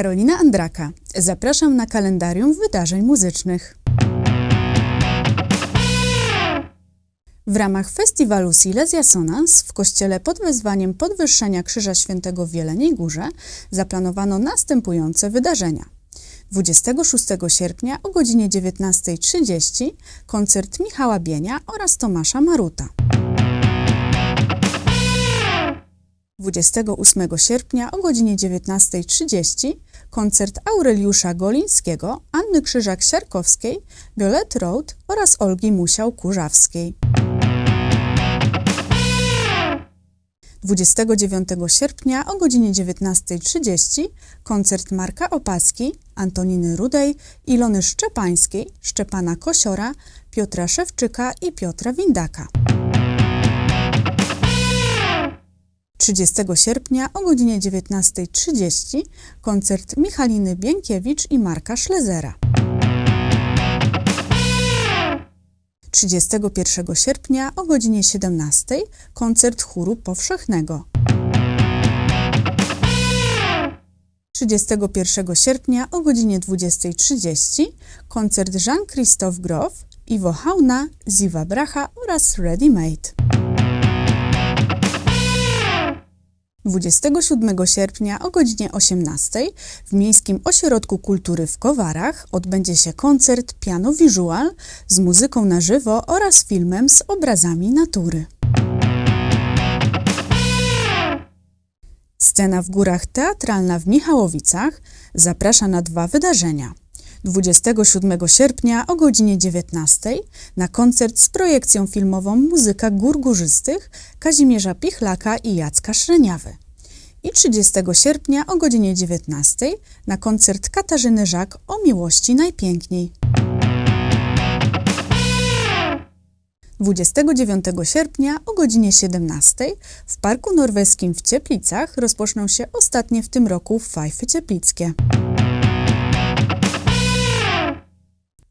Karolina Andraka. Zapraszam na kalendarium wydarzeń muzycznych. W ramach festiwalu Silesia Sonans w kościele pod wezwaniem podwyższenia Krzyża Świętego w Jeleniej Górze zaplanowano następujące wydarzenia. 26 sierpnia o godzinie 19.30 koncert Michała Bienia oraz Tomasza Maruta. 28 sierpnia o godzinie 19.30 koncert Aureliusza Golińskiego, Anny Krzyżak-Siarkowskiej, Violet Road oraz Olgi Musiał-Kurzawskiej. 29 sierpnia o godzinie 19.30 koncert Marka Opaski, Antoniny Rudej, Ilony Szczepańskiej, Szczepana Kosiora, Piotra Szewczyka i Piotra Windaka. 30 sierpnia o godzinie 19.30 koncert Michaliny Biękiewicz i Marka Szlezera. 31 sierpnia o godzinie 17 koncert chóru powszechnego. 31 sierpnia o godzinie 20.30 koncert Jean-Christophe Grof, Iwo Hauna, Ziva Bracha oraz Ready Made. 27 sierpnia o godzinie 18 w Miejskim Ośrodku Kultury w Kowarach odbędzie się koncert Piano Visual z muzyką na żywo oraz filmem z obrazami natury. Scena w Górach Teatralna w Michałowicach zaprasza na dwa wydarzenia. 27 sierpnia o godzinie 19 na koncert z projekcją filmową Muzyka Gór Górzystych Kazimierza Pichlaka i Jacka Szreniawy. I 30 sierpnia o godzinie 19 na koncert Katarzyny Żak o miłości najpiękniej. 29 sierpnia o godzinie 17 w Parku Norweskim w Cieplicach rozpoczną się ostatnie w tym roku fajfy cieplickie.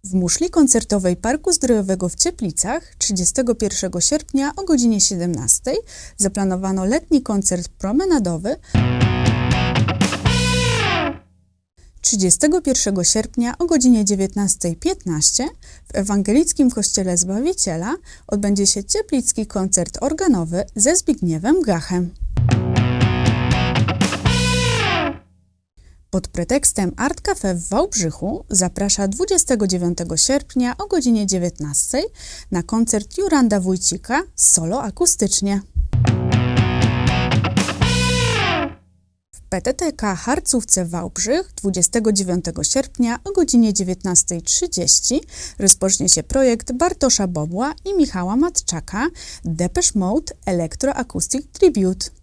W muszli koncertowej Parku Zdrojowego w Cieplicach 31 sierpnia o godzinie 17 zaplanowano letni koncert promenadowy. 31 sierpnia o godzinie 19.15 w Ewangelickim Kościele Zbawiciela odbędzie się cieplicki koncert organowy ze Zbigniewem Gachem. Pod pretekstem Art Cafe w Wałbrzychu zaprasza 29 sierpnia o godzinie 19 na koncert Juranda Wójcika solo akustycznie. W PTTK Harcówce Wałbrzych 29 sierpnia o godzinie 19.30 rozpocznie się projekt Bartosza Bobła i Michała Matczaka Depeche Mode Electro Acoustic Tribute.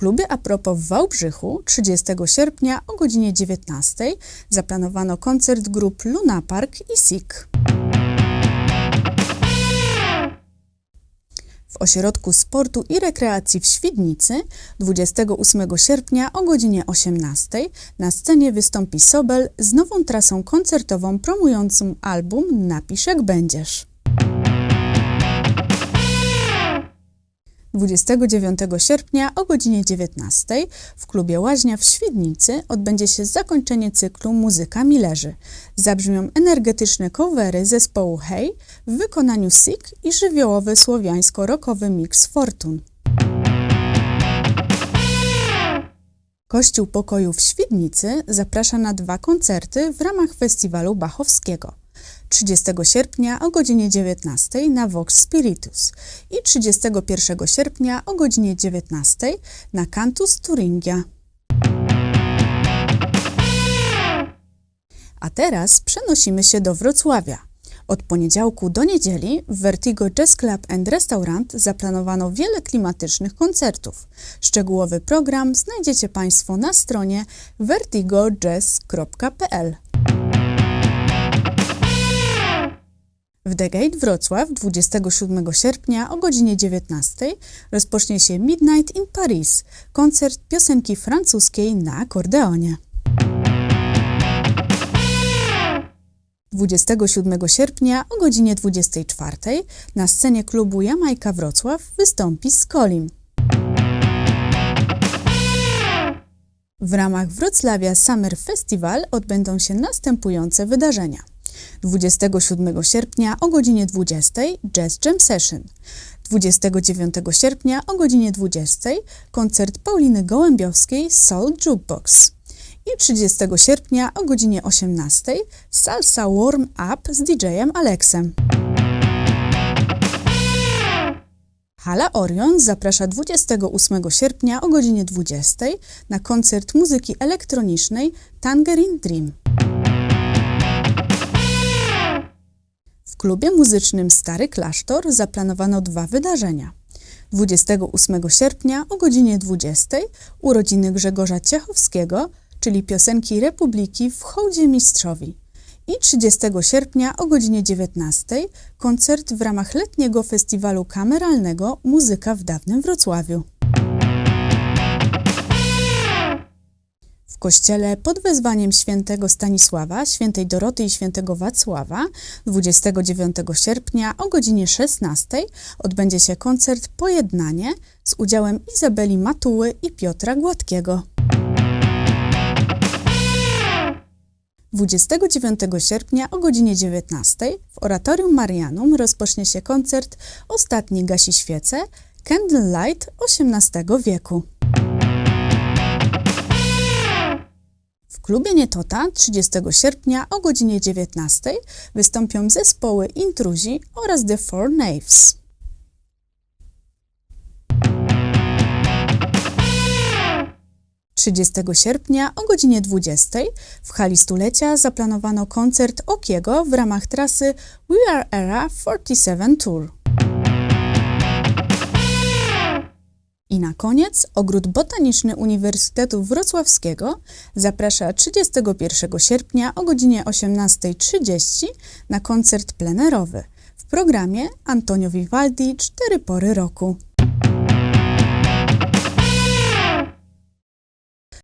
Klubie Apropo w Wałbrzychu 30 sierpnia o godzinie 19 zaplanowano koncert grup Luna Park i Sik. W Ośrodku Sportu i Rekreacji w Świdnicy 28 sierpnia o godzinie 18 na scenie wystąpi Sobel z nową trasą koncertową promującą album Napisz jak będziesz. 29 sierpnia o godzinie 19 w klubie Łaźnia w Świdnicy odbędzie się zakończenie cyklu Muzyka Milerzy. Zabrzmią energetyczne covery zespołu Hej w wykonaniu Sik i żywiołowy słowiańsko-rokowy mix Fortun. Kościół Pokoju w Świdnicy zaprasza na dwa koncerty w ramach festiwalu Bachowskiego. 30 sierpnia o godzinie 19 na Vox Spiritus i 31 sierpnia o godzinie 19 na Cantus Turingia. A teraz przenosimy się do Wrocławia. Od poniedziałku do niedzieli w Vertigo Jazz Club and Restaurant zaplanowano wiele klimatycznych koncertów. Szczegółowy program znajdziecie Państwo na stronie vertigojazz.pl. W The Gate Wrocław 27 sierpnia o godzinie 19 rozpocznie się Midnight in Paris, koncert piosenki francuskiej na akordeonie. 27 sierpnia o godzinie 24 na scenie klubu Jamajka Wrocław wystąpi Skolim. W ramach Wrocławia Summer Festival odbędą się następujące wydarzenia. 27 sierpnia o godzinie 20 Jazz Jam Session. 29 sierpnia o godzinie 20 koncert Pauliny Gołębiowskiej Soul Jukebox. I 30 sierpnia o godzinie 18 Salsa Warm Up z DJ-em Alexem. Hala Orion zaprasza 28 sierpnia o godzinie 20 na koncert muzyki elektronicznej Tangerine Dream. Klubie muzycznym Stary Klasztor zaplanowano dwa wydarzenia. 28 sierpnia o godzinie 20 urodziny Grzegorza Ciechowskiego, czyli piosenki Republiki w hołdzie mistrzowi. I 30 sierpnia o godzinie 19 koncert w ramach letniego festiwalu kameralnego Muzyka w dawnym Wrocławiu. W kościele pod wezwaniem świętego Stanisława, świętej Doroty i świętego Wacława 29 sierpnia o godzinie 16 odbędzie się koncert Pojednanie z udziałem Izabeli Matuły i Piotra Gładkiego. 29 sierpnia o godzinie 19 w Oratorium Marianum rozpocznie się koncert Ostatni gasi świece Candlelight XVIII wieku. W klubie Nietota 30 sierpnia o godzinie 19 wystąpią zespoły Intruzi oraz The Four Knaves. 30 sierpnia o godzinie 20 w hali stulecia zaplanowano koncert Okiego w ramach trasy We Are Era 47 Tour. I na koniec Ogród Botaniczny Uniwersytetu Wrocławskiego zaprasza 31 sierpnia o godzinie 18.30 na koncert plenerowy. W programie Antonio Vivaldi Cztery pory roku.